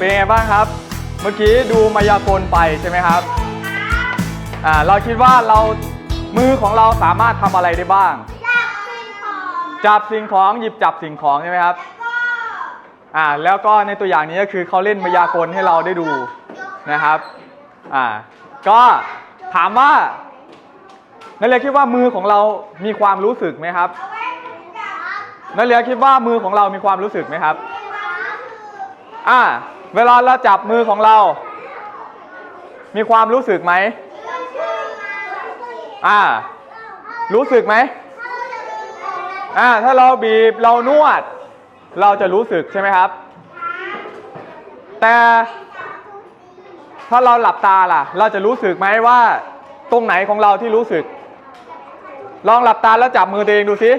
เป็นไงบ้างครับ เมื่อกี้ดูมายากลไปใช่ไหมครับอ่าเราคิดว่าเรามือของเราสามารถทำอะไรได้บ้าง จับสิ่งของหยิบจับสิ่งของใช่ไหมครับอ่าแล้วก็ในตัวอย่างนี้ก็คือเขาเล่นมายากลให้เราได้ดูนะครับอ่าก็ถามว่านักเรียนคิดว่ามือของเรามีความรู้สึกไหมครับนักเรียนคิดว่ามือของเรามีความรู้สึกไหมครับ อ่า เวลาเราจับมือของเรา มีความรู้สึกไหมอ่า รู้สึกไหมอ่า ถ้าเราบีบเรานวด เราจะรู้สึกใช่ไหมครับ แต่ถ้าเราหลับตาล่ะ เราจะรู้สึกไหมว่า ตรงไหนของเราที่รู้สึก ลองหลับตาแล้วจับมือตัวเองดูสิ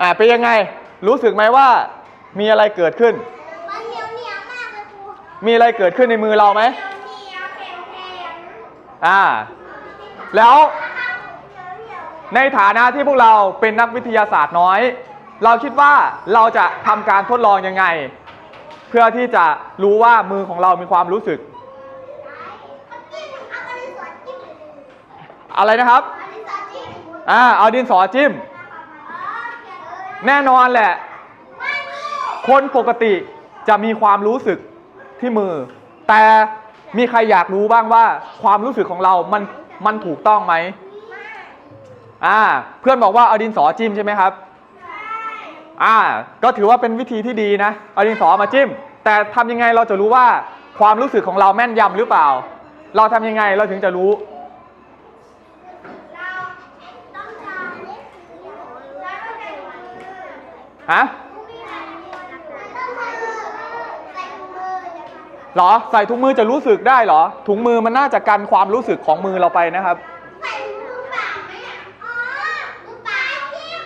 อ่าเป็นยังไง รู้สึกไหมว่า มีอะไรเกิดขึ้น มันเหนียวเหนียวมากเลยครูมีอะไรเกิดขึ้นในมือเราไหมเหนียวแข็งแข็งอ่า แล้วในฐานะที่พวกเราเป็นนักวิทยาศาสตร์น้อย เราคิดว่าเราจะทำการทดลองยังไง เพื่อที่จะรู้ว่ามือของเรามีความรู้สึกจิ้มเอาอันนี้สอนจิ้มเลยอะไรนะครับอันนี้สอนจิ้มอ่าเอาดินสอจิ้ม แน่นอนแหละ คนปกติจะมีความรู้สึกที่มือ แต่มีใครอยากรู้บ้างว่า ความรู้สึกของเรา มันมันถูกต้องไหมอ่า เพื่อนบอกว่าเอาดินสอจิ้มใช่ไหมครับอ่า ก็ถือว่าเป็นวิธีที่ดีนะ เอาดินสอมาจิ้ม แต่ทำยังไงเราจะรู้ว่าความรู้สึกของเราแม่นยำหรือเปล่า เราทำยังไงเราถึงจะรู้ต้องทำนี่แล้วก็เป็นมือฮะ ต้องมือใส่มือ หรอใส่ถุงมือจะรู้สึกได้เหรอ ถุงมือมันน่าจะกันความรู้สึกของมือเราไปนะครับใส่มือเปล่าไหมอะอ๋อมือเปล่าจิ้ม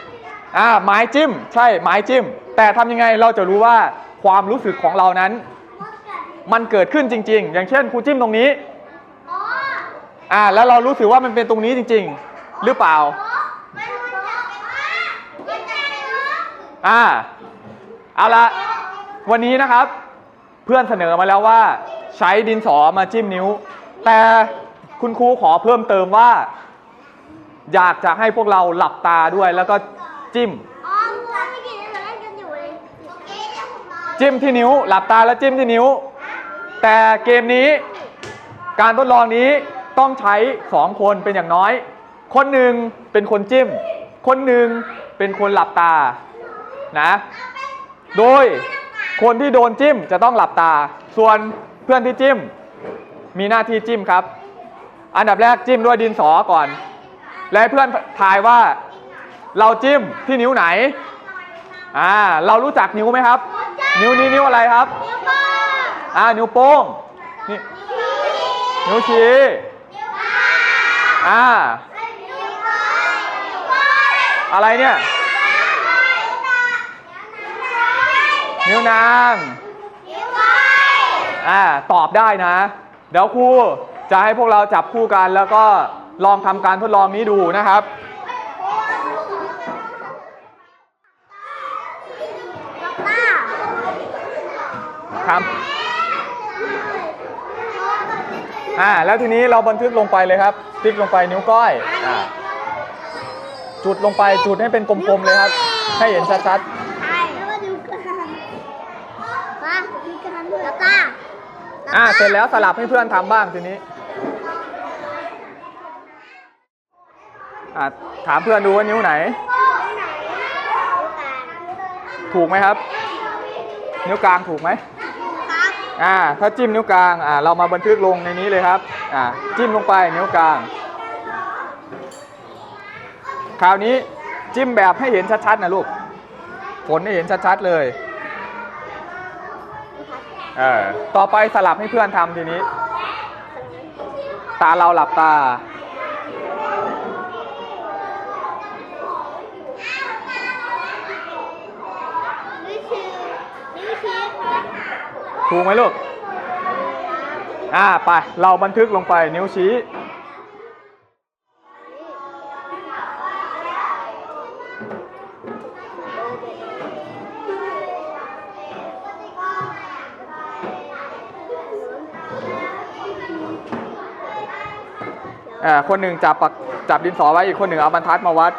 อ่าไม้จิ้ม ใช่ไม้จิ้ม แต่ทำยังไงเราจะรู้ว่าความรู้สึกของเรานั้น มันเกิดขึ้นจริง ๆ อย่างเช่นครูจิ้มตรงนี้อ๋ออ่าแล้วเรารู้สึกว่ามันเป็นตรงนี้จริง ๆ หรือเปล่ามันมันจะเป็นว่าจิ้มได้เหรออ่าเอาละวันนี้นะครับ เพื่อนเสนอมาแล้วว่า ใช้ดินสอมาจิ้มนิ้ว แต่คุณครูขอเพิ่มเติมว่า อยากจะให้พวกเราหลับตาด้วยแล้วก็จิ้ม อ๋อมือไม่กินแล้วเล่นกันอยู่เลยโอเคเดี๋ยวผมมาจิ้มที่นิ้ว หลับตาแล้วจิ้มที่นิ้ว แต่เกมนี้ การทดลองนี้ต้องใช้สองคนเป็นอย่างน้อย คนหนึ่งเป็นคนจิ้ม คนหนึ่งเป็นคนหลับตานะ โดย คนที่โดนจิ้มจะต้องหลับตา ส่วนเพื่อนที่จิ้ม มีหน้าที่จิ้มครับ อันดับแรกจิ้มด้วยดินสอก่อน และให้เพื่อนทายว่า เราจิ้มที่นิ้วไหน อ่า เรารู้จักนิ้วไหมครับ นิ้วนี้นิ้วอะไรครับนิ้วโป้งอ่า นิ้วโป้ง นี่ นิ้วชี้อ่านิ้วก้อยนิ้วก้อยอะไรเนี่ย นิ้วนางนิ้วก้อยอ่าตอบได้นะ เดี๋ยวครูจะให้พวกเราจับคู่กันแล้วก็ลองทำการทดลองนี้ดูนะครับป้าครับ อ่า แล้วทีนี้เราบันทึกลงไปเลยครับ ติ๊กลงไปนิ้วก้อย อ่า จุดลงไปจุดให้เป็นกลมๆเลยครับ ให้เห็นชัดใช่แล้วมาดูกันป้าดูกันแล้วป้า ๆ อ่าเสร็จแล้วสลับให้เพื่อนทำบ้างทีนี้อ่าถามเพื่อนดูว่านิ้วไหน ถูกไหมครับ นิ้วกลางถูกไหมครับอ่าถ้าจิ้มนิ้วกลางอ่าเรามาบันทึกลงในนี้เลยครับอ่าจิ้มลงไปนิ้วกลาง คราวนี้จิ้มแบบให้เห็นชัดๆนะลูกผลให้เห็นชัดๆเลย เออต่อไปสลับให้เพื่อนทำทีนี้ ตาเราหลับตา นี่คือนี่คือถูกไหมลูก อ่า ไป เราบันทึกลงไปนิ้วชี้ คนหนึ่งจับปากจับดินสอไว้อีกคนหนึ่งเอาบรรทัดมาวัด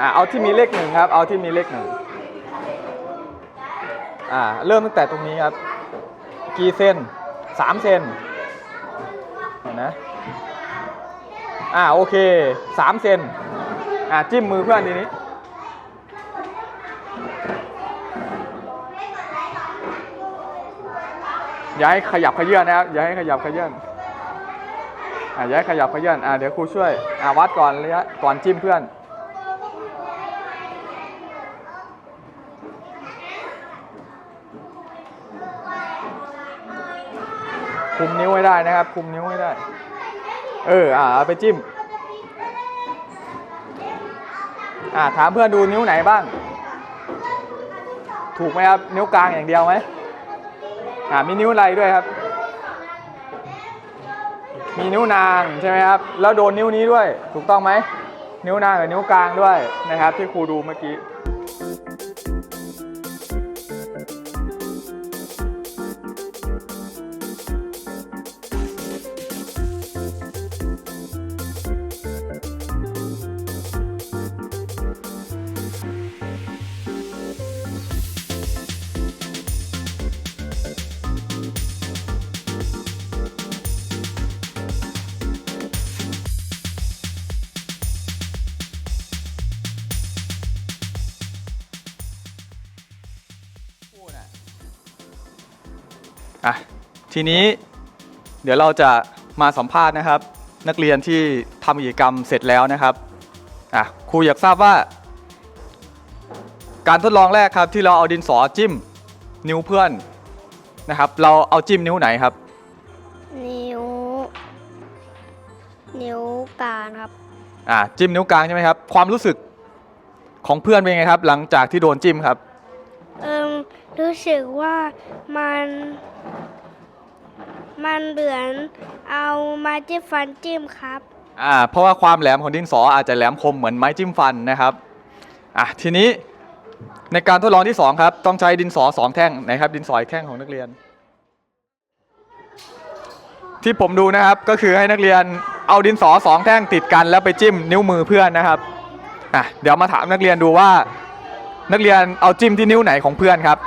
อ่าเอาที่มีเลขหนึ่งครับ เอาที่มีเลขหนึ่งอ่าเริ่มตั้งแต่ตรงนี้ครับ กี่เซนสามเซนเห็นนะอ่าโอเคสามเซนอ่าจิ้มมือเพื่อนทีนี้อย่าให้ขยับขยื่นนะครับอย่าให้ขยับขยื่น อ่าย่าให้ขยับขยื่อนอ่าเดี๋ยวครูช่วยอ่าวัดก่อนระยะก่อนจิ้มเพื่อนคุมนิ้วไว้ได้นะครับ คุมนิ้วไว้ได้ เออ อ่าเอาไปจิ้ม อ่าถามเพื่อนดูนิ้วไหนบ้าง ถูกไหมครับ นิ้วกลางอย่างเดียวไหมอ่ามีนิ้วอะไรด้วยครับ มีนิ้วนางใช่ไหมครับ แล้วโดนนิ้วนี้ด้วย ถูกต้องไหม นิ้วนางกับนิ้วกลางด้วยนะครับ ที่ครูดูเมื่อกี้ อะทีนี้เดี๋ยวเราจะมาสัมภาษณ์นะครับ นักเรียนที่ทำกิจกรรมเสร็จแล้วนะครับอะครูอยากทราบว่า การทดลองแรกครับที่เราเอาดินสอจิ้มนิ้วเพื่อนนะครับ เราเอาจิ้มนิ้วไหนครับ นิ้ว นิ้วกลางครับ อ่าจิ้มนิ้วกลางใช่ไหมครับ ความรู้สึกของเพื่อนเป็นไงครับ หลังจากที่โดนจิ้มครับเอิม รู้สึกว่ามัน มันเหมือนเอาไม้จิ้มฟันจิ้มครับ อ่าเพราะว่าความแหลมของดินสออาจจะแหลมคมเหมือนไม้จิ้มฟันนะครับอะทีนี้ในการทดลองที่ 2 ครับ ต้องใช้ดินสอสองแท่งไหนครับ ดินสออีกแท่งของนักเรียน ที่ผมดูนะครับก็คือให้นักเรียนเอาดินสอสองแท่งติดกันแล้วไปจิ้มนิ้วมือเพื่อนนะครับอะเดี๋ยวมาถามนักเรียนดูว่า นักเรียนเอาจิ้มที่นิ้วไหนของเพื่อนครับ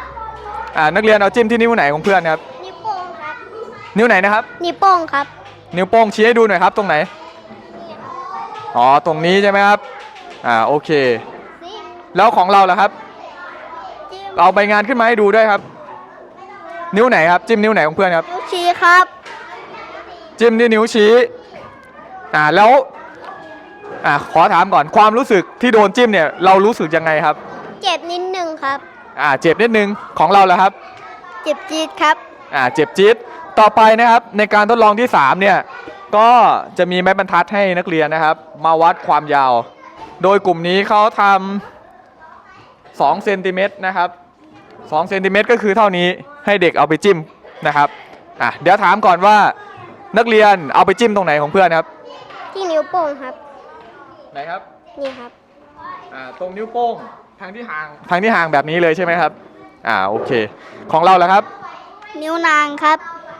อ่านักเรียนเอาจิ้มที่นิ้วไหนของเพื่อนครับ นิ้วโป้งครับ นิ้วไหนนะครับ นิ้วโป้งครับ นิ้วโป้งชี้ให้ดูหน่อยครับ ตรงไหน อ๋อ ตรงนี้ใช่ไหมครับ อ่า โอเคนี่แล้วของเราล่ะครับจิ้มเอาใบงานขึ้นมาให้ดูด้วยครับ นิ้วไหนครับ จิ้มนิ้วไหนของเพื่อนครับ นิ้วชี้ครับ จิ้มที่นิ้วชี้ อ่า แล้วอ่าขอถามก่อนความรู้สึกที่โดนจิ้มเนี่ย เรารู้สึกยังไงครับ เจ็บนิดนึงครับ อ่าเจ็บนิดนึงของเราล่ะครับ เจ็บจี๊ดครับ อ่าเจ็บจี๊ดต่อไปนะครับในการทดลองที่3เนี่ยก็จะมีไม้บรรทัดให้นักเรียนนะครับ มาวัดความยาว โดยกลุ่มนี้เขาทำ2เซนติเมตรนะครับ2เซนติเมตรก็คือเท่านี้ให้เด็กเอาไปจิ้มนะครับอะเดี๋ยวถามก่อนว่านักเรียนเอาไปจิ้มตรงไหนของเพื่อนครับ ที่นิ้วโป้งครับ ไหนครับ นี่ครับอ่าตรงนิ้วโป้ง ทางที่ห่างทางที่ห่างแบบนี้เลยใช่ไหมครับ อ่าโอเค ของเราล่ะครับ นิ้วนางครับ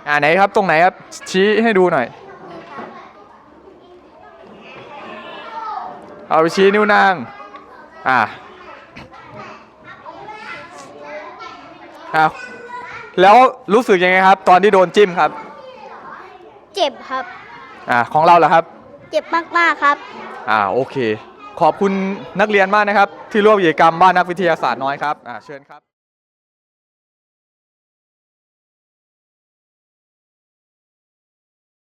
อ่าไหนครับตรงไหนครับชี้ให้ดูหน่อย เอาไปชี้นิ้วนาง อ่าอ่าแล้วรู้สึกยังไงครับ ตอนที่โดนจิ้มครับ เจ็บครับ อ่าของเราเหรอครับ เจ็บมากๆครับ อ่าโอเค ขอบคุณนักเรียนมากนะครับ ที่ร่วมกิจกรรมบ้านนักวิทยาศาสตร์น้อยครับเชิญครับ